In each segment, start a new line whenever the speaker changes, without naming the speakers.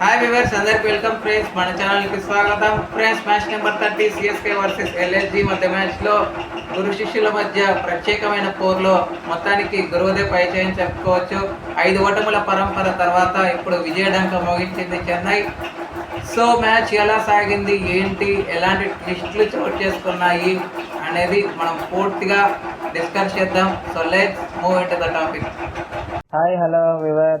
Hi viewers అందరికి welcome friends మన ఛానల్కి స్వాగతం friends match number thirty CSK versus LSG మధ్య మ్యాచ్లో గురు శిష్యుల మధ్య ప్రత్యేకమైన పోర్లో మొత్తానికి గురువుదే పైచేయం చెప్పుకోవచ్చు. ఐదు ఓటముల పరంపర తర్వాత ఇప్పుడు విజయడంక మోగించింది చెన్నై. సో మ్యాచ్ ఎలా సాగింది? ఏంటి? ఎలాంటి ట్విస్ట్లు చోటు చేసుకున్నాయి? అనేది మనం పూర్తిగా డిస్కస్ చేద్దాం. So let's move in the topic
hi hello viewer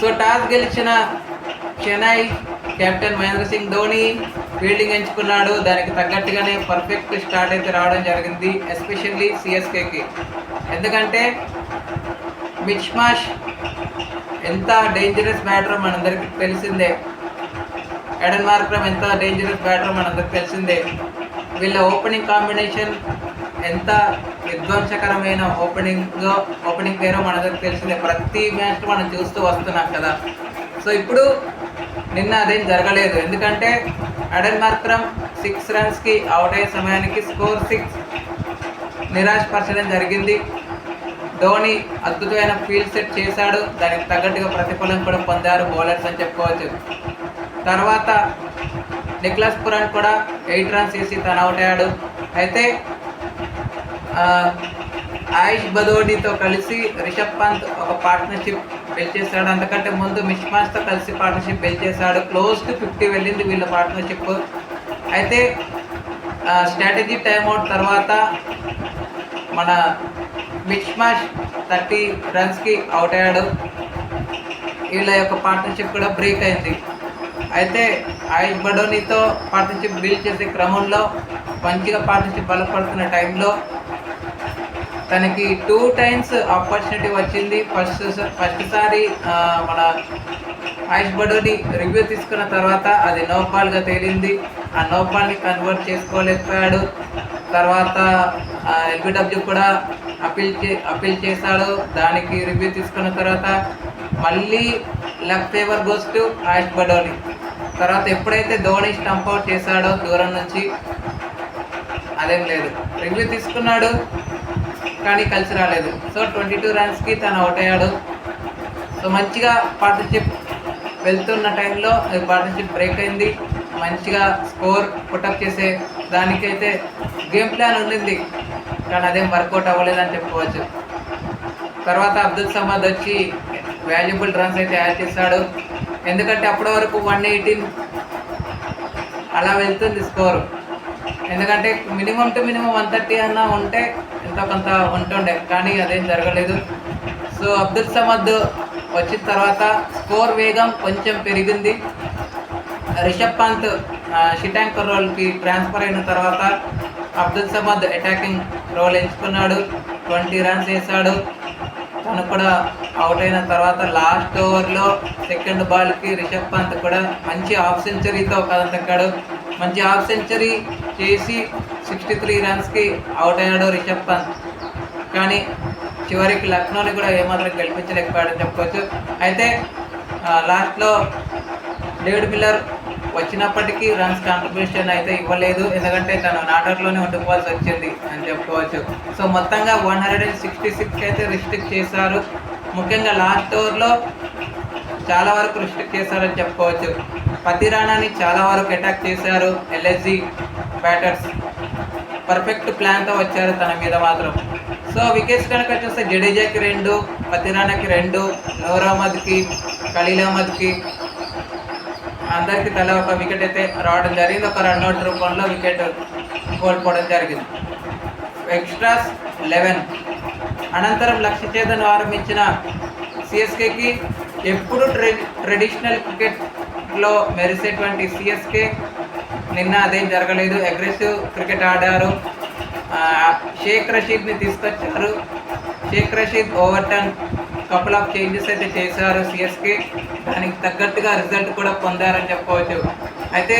so toss గెలిచిన చెన్నై కెప్టెన్ మహేంద్ర సింగ్ ధోని ఫీల్డింగ్ ఎంచుకున్నాడు. దానికి తగ్గట్టుగానే పర్ఫెక్ట్ స్టార్ట్ అయితే రావడం జరిగింది ఎస్పెషల్లీ సిఎస్కేకి ఎందుకంటే మిచ్ మాష్ ఎంత డేంజరస్ బ్యాటర్ మనందరికి తెలిసిందే. ఎడన్ మార్క్రమ్ ఎంత డేంజరస్ బ్యాటర్ మనందరికి తెలిసిందే. వీళ్ళ ఓపెనింగ్ కాంబినేషన్ ఎంత విధ్వంసకరమైన ఓపెనింగ్ ఓపెనింగ్ పేరో మనందరికి తెలిసిందే ప్రతి మ్యాచ్ మనం చూస్తూ వస్తున్నాం కదా. సో ఇప్పుడు నిన్న అదేం జరగలేదు. ఎందుకంటే అడన్ మాత్రం సిక్స్ రన్స్కి అవుట్ అయ్యే సమయానికి స్కోర్ సిక్స్ నిరాశపరచడం జరిగింది. ధోని అద్భుతమైన ఫీల్డ్ సెట్ చేశాడు. దానికి తగ్గట్టుగా ప్రతిఫలం కూడా పొందారు బౌలర్స్ అని చెప్పుకోవచ్చు. తర్వాత నిక్లస్ పురాణ్ కూడా ఎయిట్ రన్స్ వేసి తను అవుట్ అయ్యాడు. అయితే ఆయుష్ బదోడితో కలిసి రిషబ్ పంత్ ఒక పార్ట్నర్షిప్ బిల్డ్ చేశాడు. అంతకంటే ముందు మిష్ మాస్తో కలిసి పార్ట్నర్షిప్ బిల్డ్ చేశాడు. క్లోజ్ టు ఫిఫ్టీ వెళ్ళింది వీళ్ళ పార్ట్నర్షిప్ అయితే స్ట్రాటజీ టైమ్అవుట్ తర్వాత మన మిష్ మాష్ థర్టీ రన్స్కి అవుట్ అయ్యాడు. వీళ్ళ యొక్క పార్ట్నర్షిప్ కూడా బ్రేక్ అయింది. అయితే ఆయుష్ బడోనితో పార్ట్నర్షిప్ బిల్డ్ చేసే క్రమంలో మంచిగా పార్ట్నర్షిప్ బలపడుతున్న టైంలో తనకి టూ టైమ్స్ ఆపర్చునిటీ వచ్చింది. ఫస్ట్ ఫస్ట్ సారి మన ఆయుష్ బడోని రివ్యూ తీసుకున్న తర్వాత అది నోపాల్గా తేలింది. ఆ నోపాల్ని కన్వర్ట్ చేసుకోలేకపోయాడు. తర్వాత ఎల్బిడబ్ల్యూ కూడా అపీల్ చే అపీల్ చేశాడు. దానికి రివ్యూ తీసుకున్న తర్వాత మళ్ళీ luck favour goes to Ayush Badoni తర్వాత ఎప్పుడైతే ధోని స్టంప్ అవుట్ చేశాడో దూరం నుంచి అదేం లేదు. రివ్యూ తీసుకున్నాడు. కానీ కలిసి రాలేదు. సో ట్వంటీ టూ రన్స్కి తను అవుట్ అయ్యాడు. సో మంచిగా పార్ట్నర్షిప్ వెళ్తున్న టైంలో పార్ట్నర్షిప్ బ్రేక్ అయింది. మంచిగా స్కోర్ పుటప్ చేసే దానికైతే గేమ్ ప్లాన్ ఉండింది కానీ అదేం వర్కౌట్ అవ్వలేదని చెప్పుకోవచ్చు. తర్వాత అబ్దుల్ సమద్ వచ్చి వాల్యుబుల్ రన్స్ అయితే యాడ్ చేశాడు. ఎందుకంటే అప్పటి వరకు వన్ ఎయిటీన్ అలా వెళ్తుంది స్కోర్ ఎందుకంటే minimum to minimum one thirty అన్నా ఉంటే ఎంతో కొంత ఉంటుండే కానీ అదేం జరగలేదు. సో అబ్దుల్ సమద్ వచ్చిన తర్వాత స్కోర్ వేగం కొంచెం పెరిగింది. రిషబ్ పంత్ షిటాంకర్ రోల్కి ట్రాన్స్ఫర్ అయిన తర్వాత అబ్దుల్ సమద్ అటాకింగ్ రోల్ ఎంచుకున్నాడు. ట్వంటీ రన్స్ వేశాడు. తను కూడా అవుట్ అయిన తర్వాత లాస్ట్ ఓవర్లో సెకండ్ బాల్కి రిషబ్ పంత్ కూడా మంచి హాఫ్ సెంచరీతో కదతక్కాడు మంచి హాఫ్ సెంచరీ చేసి సిక్స్టీ త్రీ రన్స్కి అవుట్ అయ్యాడు రిషబ్ పంత్. కానీ చివరికి లక్నోని కూడా ఏమాత్రం గెలిపించలేకపోయాడని చెప్పుకోవచ్చు. అయితే లాస్ట్లో డేవిడ్ మిల్లర్ వచ్చినప్పటికీ రన్స్ కాంట్రిబ్యూషన్ అయితే ఇవ్వలేదు. ఎందుకంటే తను నాటర్లోనే ఉండిపోవాల్సి వచ్చింది అని చెప్పుకోవచ్చు. సో మొత్తంగా one hundred and sixty six అయితే రిస్ట్రిక్ట్ చేశారు. ముఖ్యంగా లాస్ట్ ఓవర్లో చాలా వరకు రిస్ట్రిక్ట్ చేశారని చెప్పుకోవచ్చు. పతి రాణాని చాలా వరకు అటాక్ చేశారు ఎల్ఎస్జి బ్యాటర్స్ పర్ఫెక్ట్ ప్లాన్తో వచ్చారు తన మీద మాత్రం. సో వికెట్స్ కనుక చూస్తే జడేజాకి రెండు పతిరానాకి రెండు నూర్ అహ్మద్కి ఖలీల్ అహ్మద్కి అందరికీ తల ఒక వికెట్ అయితే రావడం జరిగింది. ఒక రన్అట్ రూపంలో వికెట్ కోల్పోవడం జరిగింది. ఎక్స్ట్రాస్ లెవెన్ అనంతరం లక్ష్య చేతను ఆరంభించిన సిఎస్కేకి ఎప్పుడు ట్రె ట్రెడిషనల్ క్రికెట్లో మెరిసేటువంటి సిఎస్కే నిన్న అదేం జరగలేదు. అగ్రెసివ్ క్రికెట్ ఆడారు. షేక్ రషీద్ని తీసుకొచ్చారు. Shaik Rasheed Overton couple of changes అయితే చేశారు సిఎస్కే దానికి తగ్గట్టుగా రిజల్ట్ కూడా పొందారని చెప్పవచ్చు. అయితే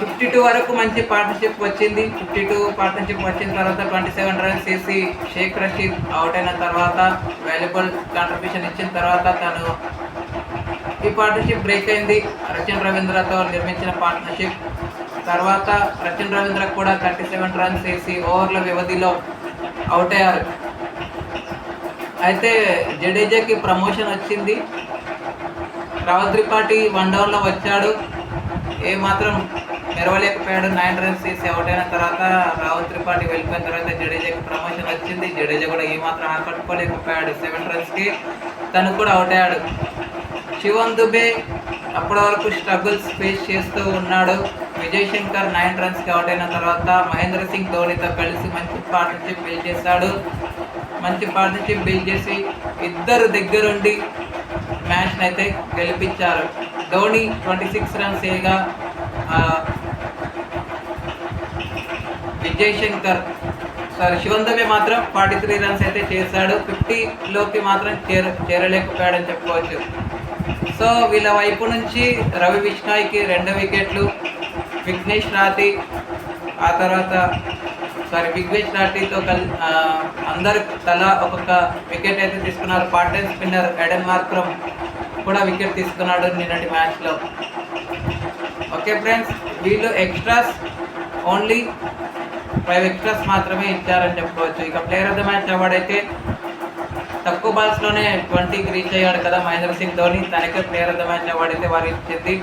ఫిఫ్టీ టూ వరకు మంచి పార్ట్నర్షిప్ వచ్చింది. ఫిఫ్టీ టూ పార్ట్నర్షిప్ వచ్చిన తర్వాత ట్వంటీ సెవెన్ రన్స్ చేసి షేక్ రషీద్ అవుట్ అయిన తర్వాత వాల్యుబుల్ కాంట్రిబ్యూషన్ ఇచ్చిన తర్వాత తను ఈ పార్ట్నర్షిప్ బ్రేక్ అయింది. రచన్ రవీంద్రతో నిర్మించిన పార్ట్నర్షిప్ తర్వాత రచన్ రవీంద్ర కూడా థర్టీ సెవెన్ రన్స్ వేసి ఓవర్ల వ్యవధిలో అవుట్ అయ్యారు. అయితే జడేజాకి ప్రమోషన్ వచ్చింది. రావత్ త్రిపాఠి వన్ డౌన్లో వచ్చాడు. ఏ మాత్రం మెరవలేకపోయాడు. నైన్ రన్స్ తీసి అవుట్ అయిన తర్వాత రాహుల్ త్రిపాఠి వెళ్ళిపోయిన తర్వాత జడేజాకి ప్రమోషన్ వచ్చింది. జడేజా కూడా ఏమాత్రం ఆకట్టుకోలేకపోయాడు. సెవెన్ రన్స్కి తను కూడా అవుట్ అయ్యాడు. శివన్ దుబే అప్పటి వరకు స్ట్రగుల్స్ ఫేస్ చేస్తూ ఉన్నాడు. విజయ్ శంకర్ నైన్ రన్స్కి అవుట్ అయిన తర్వాత మహేంద్ర సింగ్ ధోనితో కలిసి మంచి పార్ట్నర్షిప్ బిల్డ్ చేశాడు. మంచి పార్ట్నర్షిప్ బిల్డ్ చేసి ఇద్దరు దగ్గరుండి మ్యాచ్ని అయితే గెలిపించారు. ధోని ట్వంటీ సిక్స్ రన్స్ వేయగా విజయ్ శంకర్ సారీ శివన్ మాత్రం ఫార్టీ త్రీ రన్స్ అయితే చేశాడు. ఫిఫ్టీలోకి మాత్రం చేర చేరలేకపోయాడని చెప్పుకోవచ్చు. సో వీళ్ళ వైపు నుంచి రవి విష్ణాయ్కి రెండు వికెట్లు విఘ్నేష్ రాతి ఆ తర్వాత సారీ విఘ్నేష్ రాటితో కల్ అందరు తలా ఒక్కొక్క వికెట్ అయితే తీసుకున్నారు. Part time spinner Aiden Markram కూడా వికెట్ తీసుకున్నాడు నిన్నటి మ్యాచ్లో ఓకే ఫ్రెండ్స్ వీళ్ళు ఎక్స్ట్రాస్ ఓన్లీ ఫైవ్ ఎక్స్ట్రాస్ మాత్రమే ఇచ్చారని చెప్పుకోవచ్చు. ఇక player of the match award అయితే తక్కువ బాల్స్లోనే ట్వంటీకి రీచ్ అయ్యాడు కదా మహేంద్ర సింగ్ ధోని. తనకే player of the match award అయితే వారు ఇచ్చింది.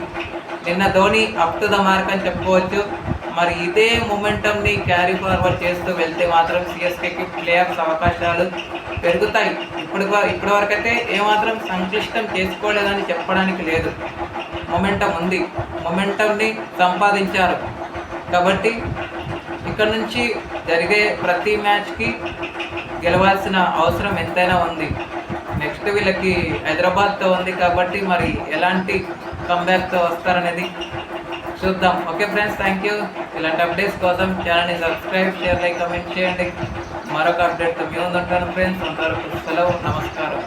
నిన్న Dhoni up to the mark అని చెప్పుకోవచ్చు. మరి ఇదే మొమెంటమ్ని క్యారీ ఫార్వర్డ్ చేస్తూ వెళ్తే మాత్రం సిఎస్కేకి ప్లేయర్స్ అవకాశాలు పెరుగుతాయి. ఇప్పుడు ఇప్పటి వరకు అయితే ఏమాత్రం సంక్లిష్టం చేసుకోలేదని చెప్పడానికి లేదు. మొమెంటం ఉంది. మొమెంటంని సంపాదించారు. కాబట్టి ఇక్కడ నుంచి జరిగే ప్రతి మ్యాచ్కి గెలవాల్సిన అవసరం ఎంతైనా ఉంది. నెక్స్ట్ వీళ్ళకి హైదరాబాద్తో ఉంది కాబట్టి మరి ఎలాంటి కంబ్యాక్తో వస్తారనేది చూద్దాం. ఓకే ఫ్రెండ్స్ థ్యాంక్ యూ ఇలాంటి అప్డేట్స్ కోసం ఛానల్ని సబ్స్క్రైబ్ షేర్ లైక్ కమెంట్ చేయండి. మరొక అప్డేట్తో మీ ముందు ఉంటాను ఫ్రెండ్స్ అంతవరకు సెలవు నమస్కారం.